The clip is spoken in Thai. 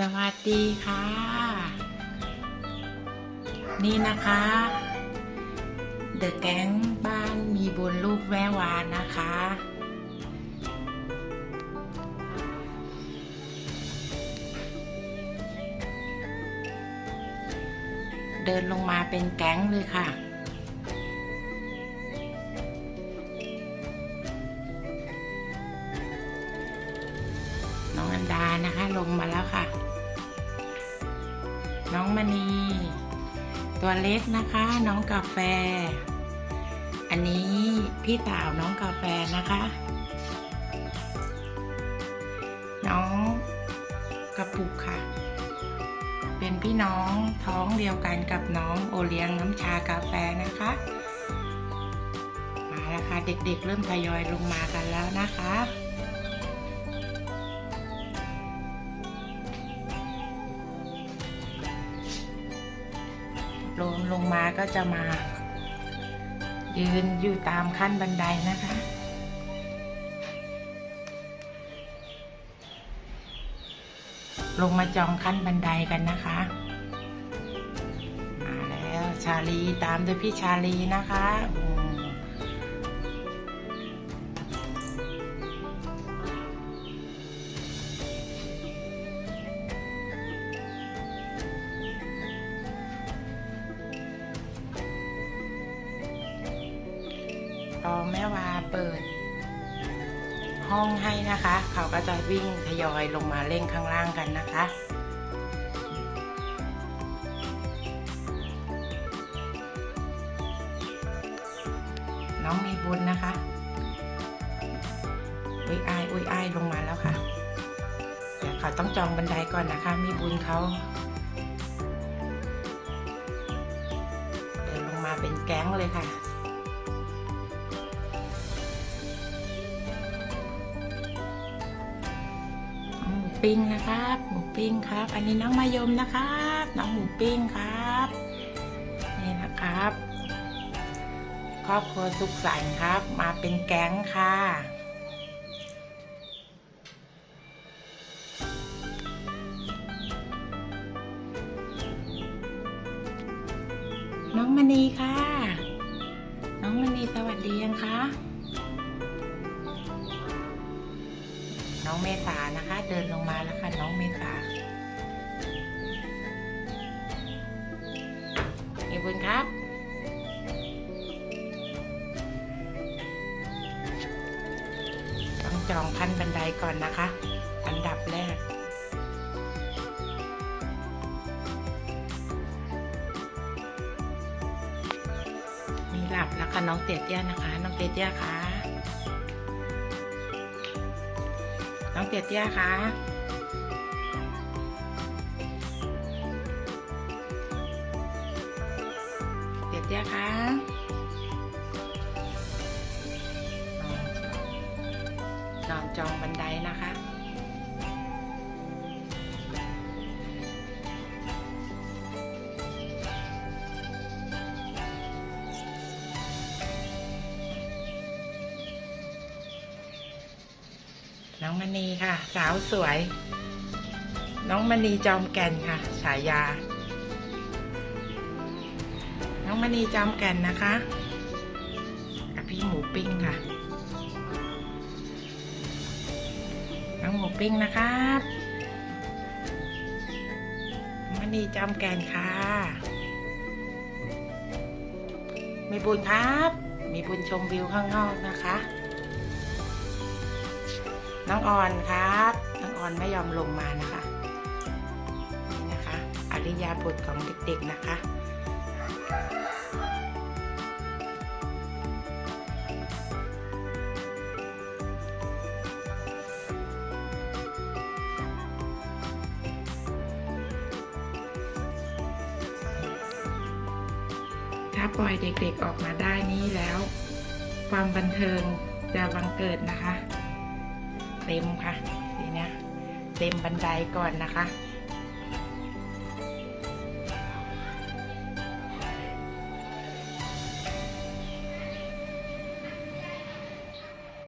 สวัสดีค่ะ นี่นะคะ เดอะแก๊งบ้านมีบุญลูกแม่วานนะคะ เดินลงมาเป็นแก๊งเลยค่ะน้องอันดานะคะ ลงมาแล้วค่ะ น้องมณี ตัวเล็กนะคะ น้องกาแฟ อันนี้พี่สาวน้องกาแฟนะคะ น้องกระปุกค่ะ เป็นพี่น้องท้องเดียวกันกับน้องโอเลี้ยงน้ำชากาแฟนะคะ มาแล้วค่ะเด็กๆเริ่มทยอยลงมากันแล้วนะคะ ลงลงมาก็จะมา ยืนอยู่ตามขั้นบันไดนะคะ ลงมาจองขั้นบันไดกันนะคะ มาแล้วชาลีตามด้วยพี่ชาลีนะคะ อืมพอแม่วาเปิด ห้องให้นะคะ เขาก็จะวิ่งทยอยลงมาเล่นข้างล่างกันนะคะน้องมีบุญนะคะ อุ้ยอาย อุ้ยอายลงมาแล้วค่ะ เดี๋ยวเขาต้องจองบันไดก่อนนะคะ มีบุญเขา เดินลงมาเป็นแก๊งเลยค่ะ ปิ้งนะครับ หมูปิ้งครับ อันนี้น้องมายมนะครับ น้องหมูปิ้งครับ นี่นะครับ ครอบครัวสุขสันต์ครับ มาเป็นแก๊งค่ะน้องมณีค่ะ น้องมณีสวัสดียังคะ องเมษานะคะ เดินลงมาแล้วค่ะน้องเมษามีบุญครับต้องจองพันบันไดก่อนนะคะ อันดับแรกมีหลับแล้วค่ะน้องเตียเตี้ยนะคะ น้องเตียเตี้ยค่ะ น้องเตียเตี้ยคะเตียเตี้ยคะนอนจองบันไดนะคะ น้องมณีค่ะ สาวสวย น้องมณีจอมแก่นค่ะ ฉายา น้องมณีจอมแก่นนะคะกับพี่หมูปิ้งค่ะ น้องหมูปิ้งนะครับมณีจอมแก่นค่ะ มีบุญครับ มีบุญชมวิวข้างนอกนะคะ น้องออนครับ น้องออนไม่ยอมลงมานะคะนี่นะคะอริยาบทของเด็กๆนะคะถ้าปล่อยเด็กๆออกมาได้นี้แล้ว ความบันเทิงจะบังเกิดนะคะ เต็มค่ะทีเนี้ยเต็มบันไดก่อนนะคะ